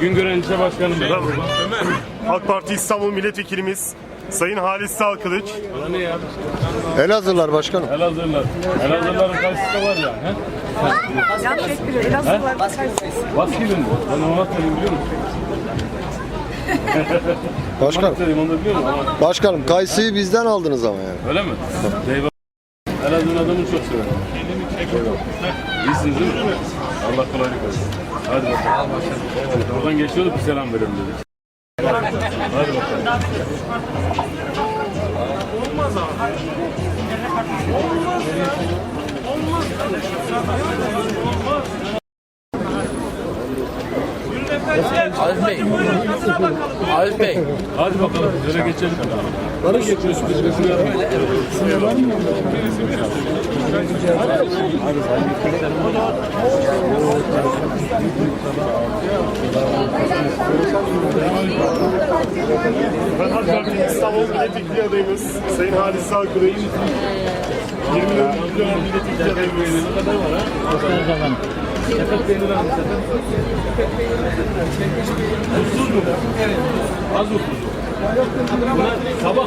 Güngör Endişe Başkanım. Selam. AK Parti İstanbul Milletvekilimiz Sayın Halis Salkılıç. Ne ya? Elazığlar başkanım. Elazığlar. Elazığların karşısında var ya. He? Yan çekiliyor. Elazığlar karşısında. Baskil'in mi? Ben biliyor musun? Başkanım. Başkanım Kayseri'yi bizden aldınız ama yani. Öyle mi? Eyvallah. Elazığ'ın adamını çok severim. İyisiniz değil mi? Allah kolaylık versin. Hadi bakalım. Oradan geçiyorduk bir selam verelim dedik. Hadi bakalım. Arif Bey. Arif Bey. Hadi bakalım. Böyle geçelim. Barış geçiyoruz. Biz şuraya Ben AK Parti İstanbul Milletvekili adayımız Sayın Halis Salkılıç. 24. dönem milletvekili adayımız. Ne kadar var ha? Sepet peynir almış sepet. Tuzsuz mu? Evet. Az tuzlu? Buna sabah,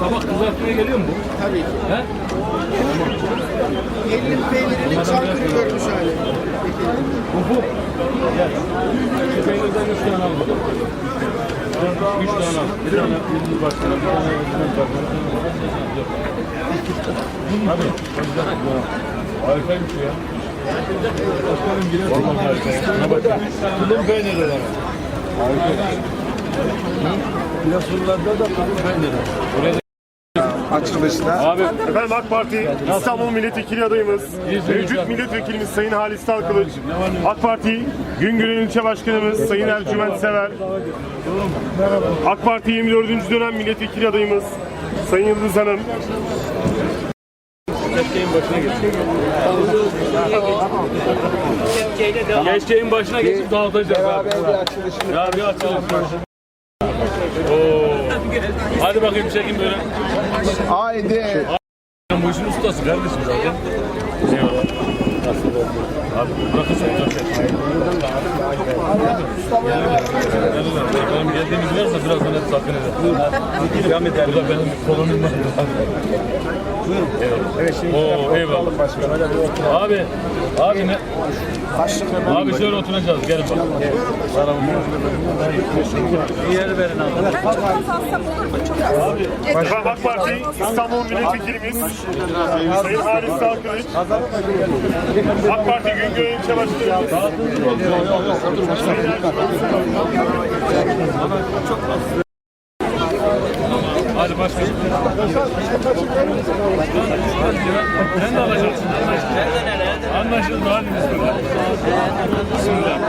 sabah kızartmaya geliyor mu bu? Tabii ki. He? Elinin peynirini çankırı görmüş hali. Bu bu. Gel. Şu peynirden üç tane al bakalım. Üç tane al. Bir tane yıldız başkanı, bir tane yıldız başkanı. Hadi. Harikaymış ya. Tulum peyniri var. Sorularda da tulum peyniri. Buraya da Abi Efendim AK Parti İstanbul Milletvekili adayımız, mevcut milletvekilimiz Sayın Halis Salkılıç, AK Parti Güngören İlçe Başkanımız Sayın Ercüment Sever, AK Parti 24. dönem milletvekili adayımız Sayın Yıldız Hanım, başına geç. Keşkeğin başına geçip dağıtacağız abi. Ya bir açalım. Oo. Hadi bakayım çekin böyle. Haydi. Bu işin ustası kardeşim zaten. Eyvallah. Abi bırakın sen zaten. Benim geldiğimiz varsa birazdan hep sakın edin. Burada benim kolonum var. Eyvallah. Evet şimdi Oo, eyvallah. Abi, abi ne? Abi şöyle oturacağız. Gelin bak. Bir yer verin abi. Efendim AK Parti İstanbul Milletvekilimiz Sayın Halis Salkılıç, AK Parti Güngören İlçe Başkanımız Hadi başlayalım. Sen de alacaksın. Anlaşıldı. Hadi bismillah. Bismillah.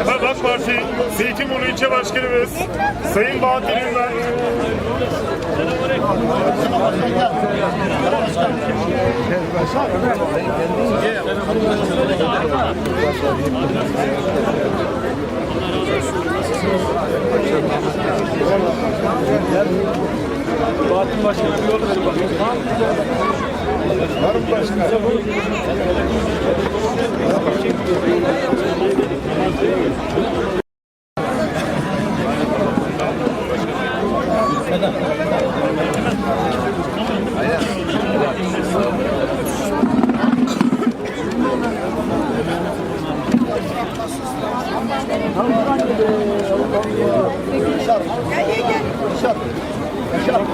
Efendim AK Parti Zeytinburnu İlçe Başkanımız Sayın Bahattin Ünver, Bahattin Başkan'a bir yol verin bakayım.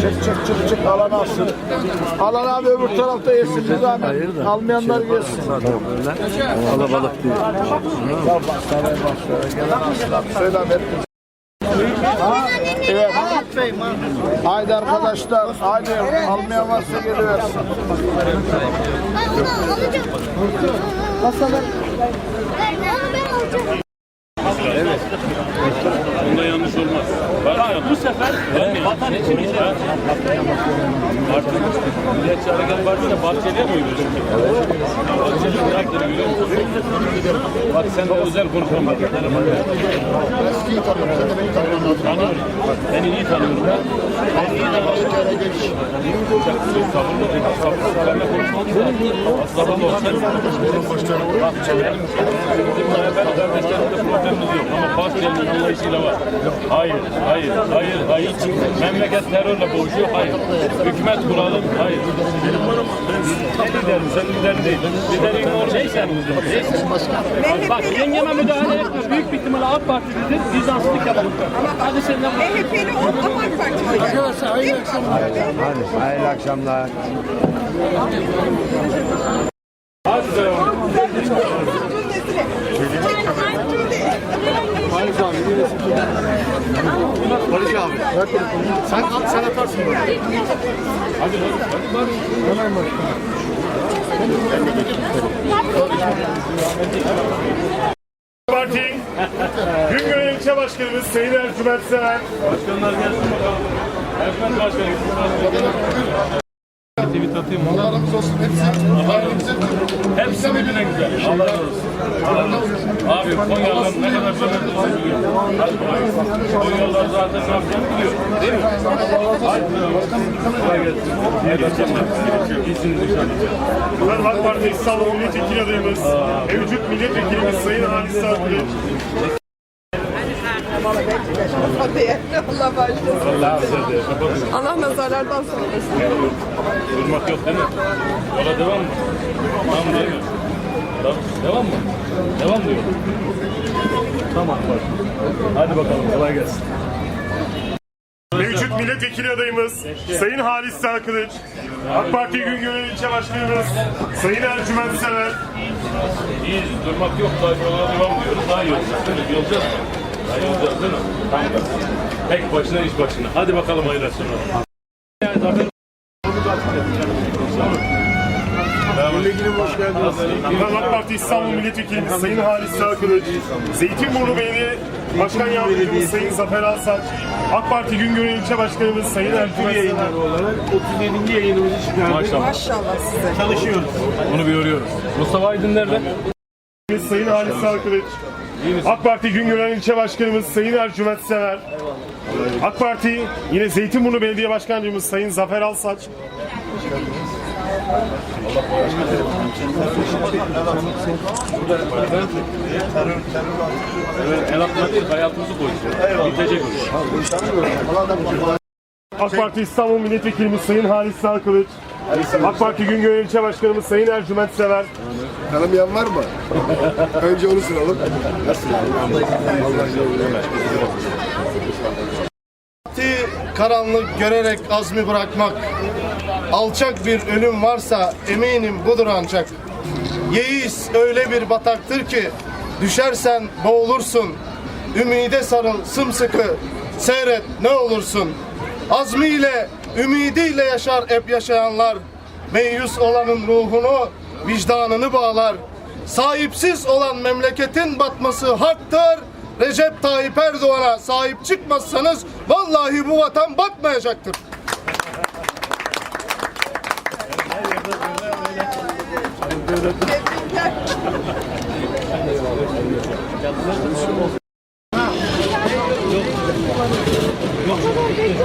Çık çık çık çık alan alsın. Alan abi öbür tarafta yesin bir zahmet. Almayanlar yesin. Alabalık değil. Selam et. Evet. Haydi arkadaşlar. Haydi almayan varsa geliversin. Bak, bu sefer vatan için ha? Artık Milliyetçi Hareket Partisi'ne Bahçeli'ye mi uyuyorsun? Bak sen de özel konuşan bak. Tanıyorum. Beni iyi tanıyorum ben. Beni iyi tanıyorum. Sabırlı, sabırlı. Benimle konuşmanız lazım. Sabırlı ol. Sen Bak, bizim beraber kardeşlerimle problemimiz yok ama Bahçeli'nin anlayışıyla var. Hayır, hayır, hayır, hayır. Memleket terörle boğuşuyor, hayır. Hükümet kuralım, hayır. Liderim, sen lider değil. Liderin o şey lider. Bak yengeme müdahale etme. Büyük bir ihtimalle AK Parti'dir. Bizanslık yapalım. Hadi sen de MHP'li o AK Partili. Arkadaşlar hayırlı akşamlar. Hayırlı akşamlar. Hadi. Barış abi. Sen, sen atarsın böyle. Parti Güngören İlçe Başkanımız Sayın Ercüment Sever. Başkanlar gelsin bakalım. Erkan Başkan gitsin. Tweet atayım mı? Aramız olsun. Hepsi. Hepsi birbirine güzel. Allah razı olsun. Abi Konyalılar ne kadar cömertliğini biliyor. Konyalılar zaten ne yapacağını biliyor. Değil mi? Kolay gelsin. İyi akşamlar. İyisiniz inşallah. Efendim AK Parti İstanbul Milletvekili adayımız, mevcut milletvekilimiz Sayın Halis Allah başlasın. Allah de kapatın. Allah nazarlardan saklasın. Durmak yok değil mi? Yola devam mı? Tamam değil mi? Tamam. Devam mı? Devam diyor. Tamam bak. Hadi bakalım kolay gelsin. Mevcut milletvekili adayımız Sayın Halis Sarkılıç. AK Parti Güngören İlçe Başkanımız Sayın Ercüment Sever. İyi durmak yok. Daha yola devam diyoruz. Daha mi? Yolacağız değil mi? Tamam. Tek başına iş başına. Hadi bakalım hayırlı akşamlar. Yani zaten Milletvekili hoş geldiniz. Efendim AK Parti İstanbul Milletvekilimiz Sayın Halis Sarkılıç. Zeytinburnu Belediye Başkan Yardımcımız Sayın Zafer Alsaç. AK Parti Güngören İlçe Başkanımız Sayın Ercüment Sever. olarak 37. yayınımızı çıkardık. maşallah. Maşallah size. Çalışıyoruz. Bunu bir yoruyoruz. Mustafa Aydın nerede? Sayın Halis Sarkılıç. AK Parti Güngören İlçe Başkanımız Sayın Ercüment Sever. AK Parti yine Zeytinburnu Belediye Başkanlığımız Sayın Zafer Alsaç. Evet, el atmak hayatımızı koyuyor. Bitecek o iş. AK Parti İstanbul Milletvekilimiz Sayın Halis Sarkılıç. AK Parti Güngören İlçe Başkanımız Sayın Ercüment Sever. Tanımayan var mı? Önce onu soralım. Hayati karanlık görerek azmi bırakmak. Alçak bir ölüm varsa eminim budur ancak. Yeis öyle bir bataktır ki düşersen boğulursun. Ümide sarıl sımsıkı seyret ne olursun. Azmiyle, ümidiyle yaşar hep yaşayanlar. Meyus olanın ruhunu, vicdanını bağlar. Sahipsiz olan memleketin batması haktır. Recep Tayyip Erdoğan'a sahip çıkmazsanız vallahi bu vatan batmayacaktır.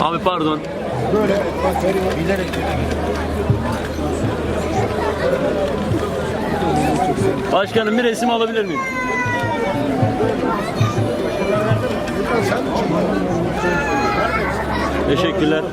Abi pardon. Başkanım bir resim alabilir miyim? Teşekkürler.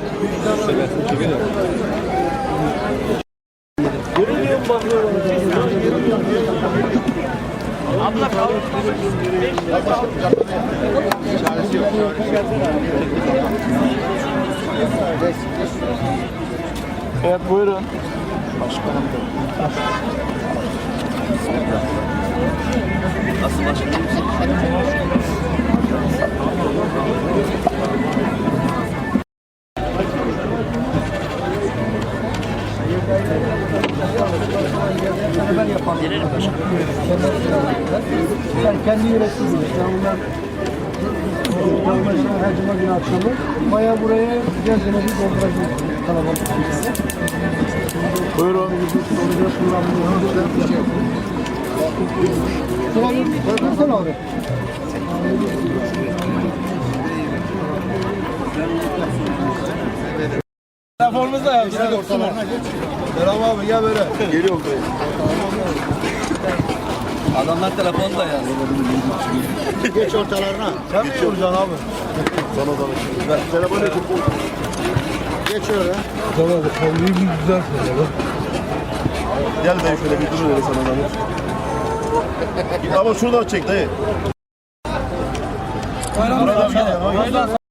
Evet buyurun. Yani her cuma günü akşamı bayağı buraya güzel bir dolduracağız kalabalık. Buyurun. Bırakırsana oraya. Selam abi gel böyle. Geliyorum buraya. Adamlar telefonda ya. Geç ortalarına. Sen mi vuracaksın abi? Sana da Ver. Selamünaleyküm. Geç öyle. Tamam, havluyu bir güzel Gel dayı şöyle bir dur öyle sana da. Ama şuradan çek dayı. Bir gel.